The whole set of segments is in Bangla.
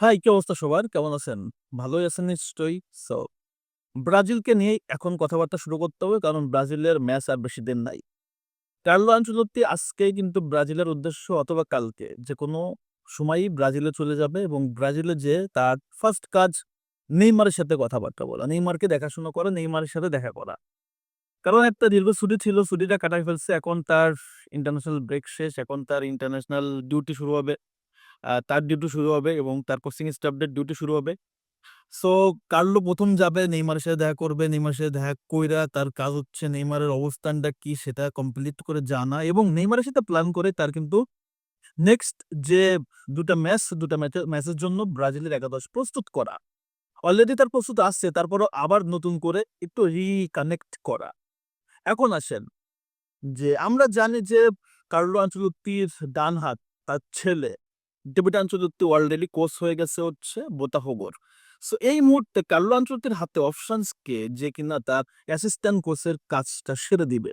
হাই, কি অবস্থা সবার? কেমন আছেন? ভালোই আছেন নিশ্চয়ই? সো ব্রাজিলকে নিয়েই এখন কথাবার্তা শুরু করতে হবে কারণ ব্রাজিলের ম্যাচ আর বেশি দিন নাই। কার্লো আনচেলত্তি আজকেই কিন্তু ব্রাজিলের উদ্দেশ্য অথবা কালকে যেকোনো সময়ই ব্রাজিলে চলে যাবে এবং ব্রাজিলে যেয়ে তার ফার্স্ট কাজ নেইমারের সাথে কথাবার্তা বলা। নেইমারকে দেখাশোনা করা, নেইমারের সাথে দেখা করা। কারণ একটা দীর্ঘ ছুটি ছিল, ছুটিটা কাটায় ফেলছে। এখন তার ইন্টারন্যাশনাল ব্রেক শেষ। এখন তার ইন্টারন্যাশনাল ডিউটি শুরু হবে। তার ডিউটি শুরু হবে এবং তার কোচিং স্টাফদের ডিউটি শুরু হবে। সো কার্লো প্রথম যাবে নেইমারের সাথে দেখা করবে। নেইমারের সাথে দেখা কইরা তার কাজ হচ্ছে নেইমারের অবস্থানটা কি সেটা কমপ্লিট করে জানা এবং নেইমারের সাথে প্ল্যান করে তার কিন্তু নেক্সট যে ২ টা ম্যাচ, ২ টা ম্যাচে ম্যাচের জন্য ব্রাজিলের একাদশ প্রস্তুত করা। অলরেডি তার প্রস্তুত আসছে তারপরও আবার নতুন করে একটু রিকানেক্ট করা। এখন আসেন যে আমরা জানি যে কার্লো আনচেলত্তির ডান হাত তার ছেলে ডেভিড আনচেলত্তি অলরেডি কোচ হয়ে গেছে হচ্ছে বোতাফোগোর। সো এই মুহূর্তে কার্লো আনচেলত্তির হাতে অপশনস যে কিনা তার অ্যাসিস্ট্যান্ট কোচের কাজটা সেরে দিবে।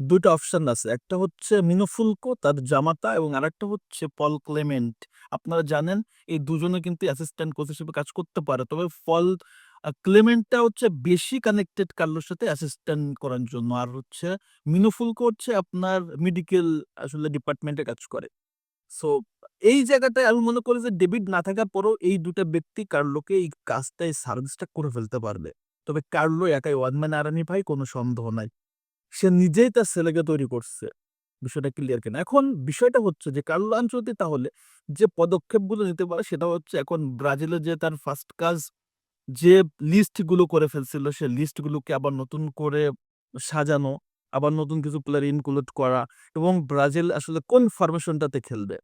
২ টা অপশন আছে। একটা হচ্ছে মিনোফুলকো তার জামাতা, এবং আরেকটা হচ্ছে পল ক্লেমেন্ট। আপনারা জানেন, এই দুজনে কিন্তু অ্যাসিস্ট্যান্ট কোচ হিসেবে কাজ করতে পারে। তবে ফল ক্লেমেন্টটা হচ্ছে বেশি কানেক্টেড কার্লোর সাথে অ্যাসিস্ট্যান্ট করার জন্য। আর হচ্ছে মিনোফুলকো হচ্ছে আপনার মেডিকেল আসলে ডিপার্টমেন্টে কাজ করে। সো এই জায়গাটায় আমি মনে করি যে ডেভিড না থাকার পরও এই ২ টা ব্যক্তি কার্লোকে এই কাজটা এই সার্ভিসটা করে ফেলতে পারবে। তবে কার্লো একাই ওয়ান ম্যান আর্মি ভাই কোনো সন্দেহ নাই। সে নিজেই তার ছেলেকে তৈরি করছে। বিষয়টা ক্লিয়ার কিনা? এখন বিষয়টা হচ্ছে যে কার্লো আনচেলত্তি তাহলে যে পদক্ষেপগুলো নিতে পারে সেটা হচ্ছে এখন ব্রাজিলে যে তার ফার্স্ট কাজ যে লিস্টগুলো করে ফেলছিল সে লিস্ট গুলোকে আবার নতুন করে সাজানো, আবার নতুন কিছু প্লেয়ার ইনক্লুড করা এবং ব্রাজিল আসলে কোন ফরমেশনটাতে খেলবে।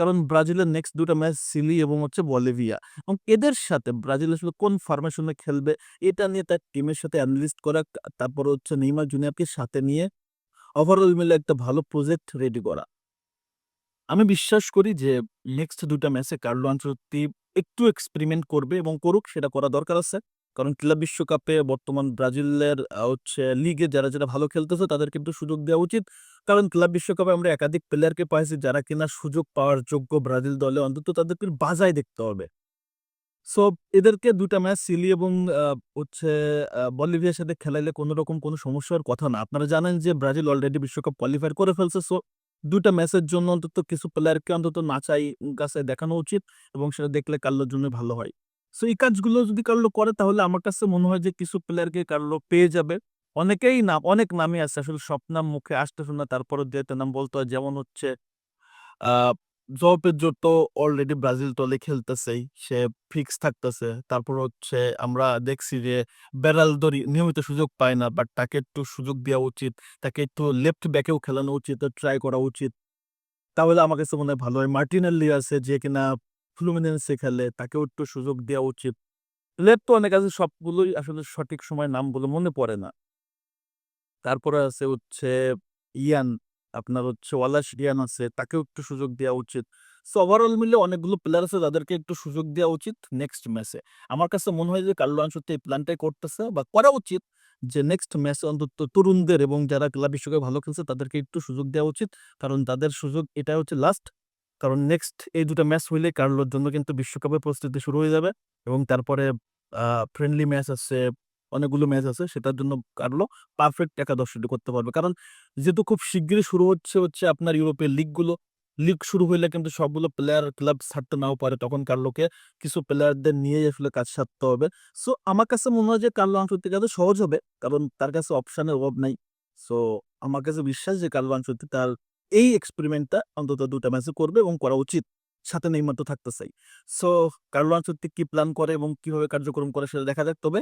কারণ ব্রাজিলের নেক্সট ২ টা ম্যাচ সিলি এবং হচ্ছে বলিভিয়া এবং এদের সাথে ব্রাজিল আসলে কোন ফরমেশনে খেলবে, এটা নিয়ে তার টিমের সাথে অ্যানালিস্ট করা, তারপর হচ্ছে নেইমার জুনিয়রকে সাথে নিয়ে ওভারঅল মিলে একটা ভালো প্রজেক্ট রেডি করা। আমি বিশ্বাস করি যে নেক্সট দুটা ম্যাচে কার্লো আনচেলত্তি একটু এক্সপেরিমেন্ট করবে এবং করুক, সেটা করা দরকার আছে। কারণ ক্লাব বিশ্বকাপে বর্তমান ব্রাজিলের হচ্ছে লিগে যারা, যারা ভালো খেলতেছে তাদের কিন্তু সুযোগ দেওয়া উচিত। কারণ ক্লাব বিশ্বকাপে আমরা একাধিক প্লেয়ারকে পাইছি যারা কিনা সুযোগ পাওয়ার যোগ্য ব্রাজিল দলে অন্তত তাদেরকে বাজায় দেখতে হবে। সো এদেরকে দুটা ম্যাচ সিলি এবং হচ্ছে বলিভিয়ার সাথে খেলাইলে কোন রকম কোন সমস্যার কথা না। আপনারা জানেন যে ব্রাজিল অলরেডি বিশ্বকাপ কোয়ালিফাই করে ফেলছে। সো দুটা ম্যাচের জন্য অন্তত কিছু প্লেয়ারকে অন্তত নাচাই গাছাই দেখানো উচিত এবং সেটা দেখলে কার্লোর জন্য ভালো হয়। সো এই কাজগুলো যদি কার্লো করে তাহলে আমার কাছে মনে হয় যে কিছু প্লেয়ারকে কার্লো পেয়ে যাবে। অনেকেই নাম অনেক নামই আছে আসলে সব নাম মুখে আসতেছে না তারপরেও ২ ১ টা নাম বলতে হয় যেমন হচ্ছে আ জোয়াও তো অলরেডি ব্রাজিল দলে খেলতেছেই। সে ফিক্স থাকতেছে। তারপর হচ্ছে আমরা দেখছি যে বেরালদো রি নিয়মিত সুযোগ পায় না। বাট তাকে একটু সুযোগ দেওয়া উচিত। তাকে একটু লেফট ব্যাকেও খেলানো উচিত, ট্রাই করা উচিত। তাহলে আমার কাছে মনে হয় ভালো হয়। মার্টিনেল্লি আছে যে কিনা ফ্লুমিনেন্সে খেলে তাকেও একটু সুযোগ দেওয়া উচিত। লেফট তো অনেক আছে সবগুলোই আসলে সঠিক সময়ের নামগুলো মনে পড়ে না। তারপরে আছে হচ্ছে ইয়ান, আপনার হচ্ছে ওয়ালাশ রিয়ান আছে তাকেও একটু সুযোগ দেওয়া উচিত। সো ওভারঅল মিলে অনেকগুলো প্লেয়ার আছে যাদেরকে একটু সুযোগ দেওয়া উচিত নেক্সট ম্যাচে। আমার কাছে মনে হয় যে কার্লো আনচেলত্তি এই প্ল্যানটাই করতেছে বা করা উচিত যে নেক্সট ম্যাচে অন্তত তরুণদের এবং যারা ক্লাব বিশ্বকাপে ভালো খেলছে তাদেরকে একটু সুযোগ দেওয়া উচিত। কারণ তাদের সুযোগ এটা হচ্ছে লাস্ট। কারণ নেক্সট এই ২ টা ম্যাচ হইলে কার্লোর জন্য কিন্তু বিশ্বকাপের প্রস্তুতি শুরু হয়ে যাবে এবং তারপরে ফ্রেন্ডলি ম্যাচ আছে, অনেকগুলো ম্যাচ আছে সেটার জন্য কার্লো পারফেক্ট একাদশটি করতে পারবে। কারণ যেহেতু খুব শিগগিরই শুরু হচ্ছে হচ্ছে আপনার ইউরোপের লিগগুলো। লিগ শুরু হইলে কিন্তু সবগুলো প্লেয়ার ক্লাব ছাড়তে নাও পারে। তখন কার্লোকে কিছু প্লেয়ারদের নিয়ে আসলে কাজ সারতে হবে। সো আমার কাছে মনে হয় যে কার্লো আনচেলত্তির কাছে সহজ হবে। কারণ তার কাছে অপশানের অভাব নাই। সো আমার কাছে বিশ্বাস যে কার্লো আনচেলত্তি তার এই এক্সপেরিমেন্টটা অন্তত দুটা ম্যাচে করবে এবং করা উচিত। সাথে নেইমার তো চাই সো কার্লো আনচেলত্তি কি প্ল্যান করে এবং কীভাবে কার্যক্রম করে সেটা দেখা যাক। তবে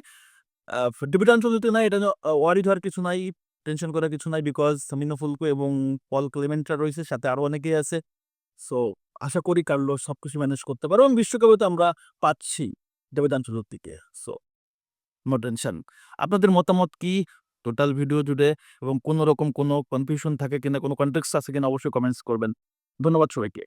ডেভিড আনচেলত্তি নাই এটা ওয়ারিড হওয়ার কিছু নাই, টেনশন করার কিছু নাই বিকজ মিনোফুলকো এবং পল ক্লেমেন্টরা রয়েছে সাথে আরও অনেকেই আছে। সো আশা করি কার্লো সবকিছু ম্যানেজ করতে পারবে এবং বিশ্বকাপে তো আমরা পাচ্ছি ডেভিড আনচেলত্তিকে। So no tension. আপনাদের মতামত কি টোটাল ভিডিও জুড়ে এবং কোনো রকম কোনো কনফিউশন থাকে কিনা, কোনো কন্টেক্স আছে কিনা অবশ্যই কমেন্টস করবেন। ধন্যবাদ সবাইকে।